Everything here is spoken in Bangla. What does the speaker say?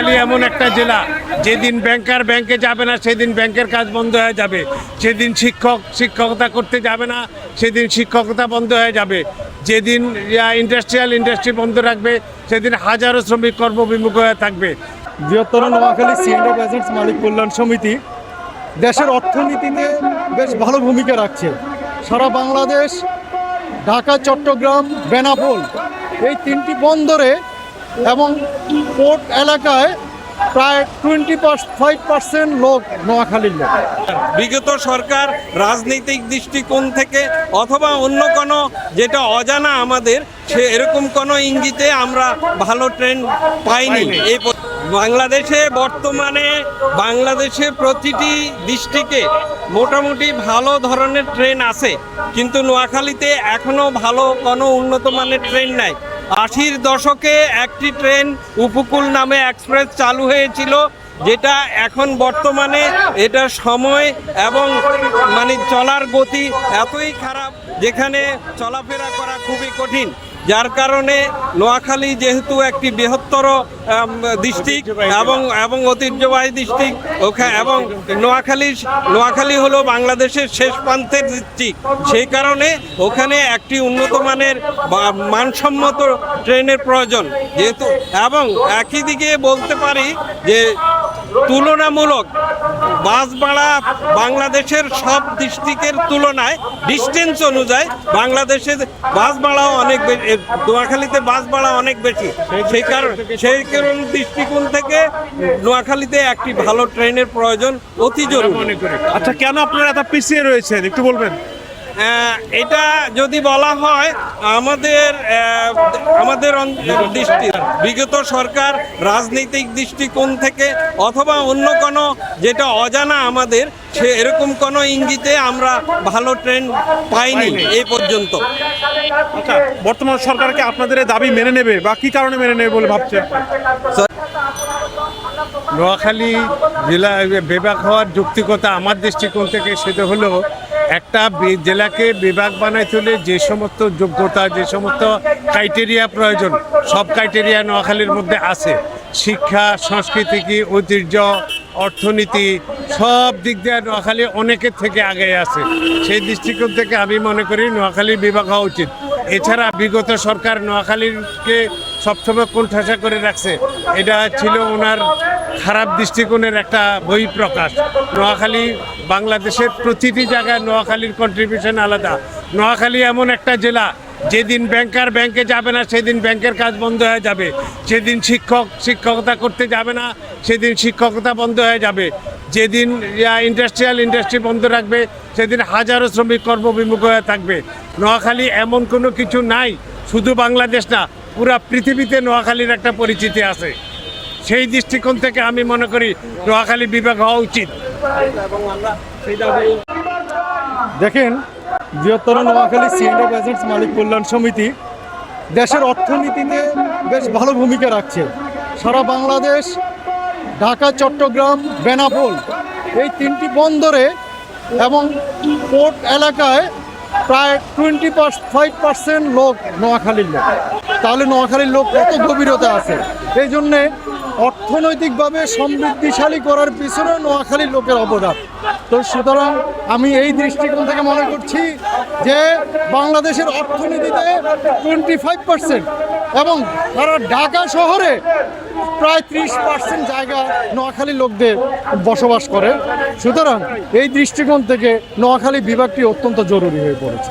নোয়াখালী এমন একটা জেলা, যেদিন ব্যাংকার ব্যাংকে যাবে না, সেদিন ব্যাংকের কাজ বন্ধ হয়ে যাবে। যেদিন শিক্ষক, শিক্ষকতা করতে যাবে না, সেদিন শিক্ষকতা বন্ধ হয়ে যাবে। যেদিন ইন্ডাস্ট্রিয়াল ইন্ডাস্ট্রি বন্ধ রাখবে, সেদিন হাজারো শ্রমিক কর্মবিমুখ হয়ে থাকবে। বৃহত্তর নোয়াখালী সিএনএফ এজেন্টস মালিক কল্যাণ সমিতি দেশের অর্থনীতিতে বেশ ভালো ভূমিকা রাখছে। সারা বাংলাদেশ, ঢাকা, চট্টগ্রাম, বেনাপোল এই তিনটি বন্দরে এবং পোর্ট এলাকায় প্রায় টোয়েন্টি ফাইভ পার্সেন্ট লোক নোয়াখালীর লোক। বিগত সরকার রাজনৈতিক দৃষ্টিকোণ থেকে অথবা অন্য কোনো যেটা অজানা আমাদের সে এরকম কোনো ইঙ্গিতে আমরা ভালো ট্রেন্ড পাইনি। এই বাংলাদেশে বর্তমানে বাংলাদেশে প্রতিটি ডিস্ট্রিক্টে মোটামুটি ভালো ধরনের ট্রেন আছে। কিন্তু নোয়াখালীতে এখনও ভালো কোনো উন্নত মানের ট্রেন নাই। আশির দশকে একটি ট্রেন উপকূল নামে এক্সপ্রেস চালু হয়েছিল, যেটা এখন বর্তমানে এটা সময় এবং মানে চলার গতি এতই খারাপ, যেখানে চলাফেরা করা খুবই কঠিন। যার কারণে নোয়াখালী যেহেতু একটি বৃহত্তর ডিস্ট্রিক্ট এবং এবং ঐতিহ্যবাহী ডিস্ট্রিক্ট ওখানে এবং নোয়াখালী নোয়াখালী হলো বাংলাদেশের শেষ প্রান্তের ডিস্ট্রিক্ট সেই কারণে ওখানে একটি উন্নত মানের মানসম্মত ট্রেনের প্রয়োজন। যেহেতু, এবং একই দিকে বলতে পারি যে তুলনামূলক বাস ভাড়া বাংলাদেশের সব ডিস্ট্রিক্টের তুলনায় ডিস্টেন্স অনুযায়ী বাংলাদেশের বাস ভাড়াও অনেক বেশি নোয়াখালীতে বাস ভাড়া অনেক বেশি। সেই কারণ সেই কারণ দৃষ্টিকোণ থেকে নোয়াখালীতে একটি ভালো ট্রেনের প্রয়োজন অতি জরুরি। আচ্ছা কেন আপনারা এত পিছিয়ে রয়েছেন? একটু বলবেন। এটা যদি বলা হয় আমাদের আমাদের দৃষ্টি বিগত সরকার রাজনৈতিক দৃষ্টিকোণ থেকে অথবা অন্য কোনো যেটা অজানা আমাদের সে এরকম কোনো ইঙ্গিতে আমরা ভালো ট্রেন পাইনি এই পর্যন্ত। আচ্ছা বর্তমান সরকারকে আপনাদের দাবি মেনে নেবে বা কি কারণে মেনে নেবে বলে ভাবছেন নোয়াখালী জেলা বিভাগ হওয়ার যুক্তিকতা আমার দৃষ্টিকোণ থেকে সেটা হলো একটা জেলাকে বিভাগ বানাইতে হলে যে সমস্ত যোগ্যতা, যে সমস্ত ক্রাইটেরিয়া প্রয়োজন, সব ক্রাইটেরিয়া নোয়াখালীর মধ্যে আছে। শিক্ষা, সংস্কৃতি কি ঐতিহ্য, অর্থনীতি, সব দিক দিয়ে নোয়াখালী অনেকের থেকে আগে আছে। সেই দৃষ্টিকোণ থেকে আমি মনে করি নোয়াখালীর বিভাগ হওয়া উচিত। এছাড়া বিগত সরকার নোয়াখালীকে সবসময় কোণঠাসা করে রাখছে। এটা ছিল ওনার খারাপ দৃষ্টিকোণের একটা বই প্রকাশ। নোয়াখালী বাংলাদেশের প্রতিটি জায়গায় নোয়াখালীর কন্ট্রিবিউশন আলাদা। নোয়াখালী এমন একটা জেলা, যেদিন ব্যাংকার ব্যাংকে যাবে না, সেদিন ব্যাংকের কাজ বন্ধ হয়ে যাবে। যেদিন শিক্ষক শিক্ষকতা করতে যাবে না, সেদিন শিক্ষকতা বন্ধ হয়ে যাবে। যেদিন ইন্ডাস্ট্রিয়াল ইন্ডাস্ট্রি বন্ধ রাখবে, সেদিন হাজারো শ্রমিক কর্মবিমুখ হয়ে থাকবে। নোয়াখালী এমন কোনো কিছু নাই, শুধু বাংলাদেশ না, পুরা পৃথিবীতে নোয়াখালীর একটা পরিচিতি আছে। সেই দৃষ্টিকোণ থেকে আমি মনে করি নোয়াখালী বিভাগ হওয়া উচিত। দেখেন, বৃহত্তর নোয়াখালী সিএনএফ এজেন্টস মালিক কল্যাণ সমিতি দেশের অর্থনীতিতে বেশ ভালো ভূমিকা রাখছে। সারা বাংলাদেশ ঢাকা, চট্টগ্রাম, বেনাপোল এই তিনটি বন্দরে এবং পোর্ট এলাকায় প্রায় টোয়েন্টি ফাইভ পার্সেন্ট লোক নোয়াখালীর লোক। তাহলে নোয়াখালীর লোক কত গভীরতা আছে? এই জন্যে অর্থনৈতিকভাবে সমৃদ্ধিশালী করার পিছনে নোয়াখালীর লোকের অবদান। তো সুতরাং আমি এই দৃষ্টিকোণ থেকে মনে করছি যে বাংলাদেশের অর্থনীতিতে টোয়েন্টি ফাইভ পার্সেন্ট এবং তারা ঢাকা শহরে প্রায় ত্রিশ পার্সেন্ট জায়গা নোয়াখালী লোকদের বসবাস করে। সুতরাং এই দৃষ্টিকোণ থেকে নোয়াখালী বিভাগটি অত্যন্ত জরুরি হয়ে পড়েছে।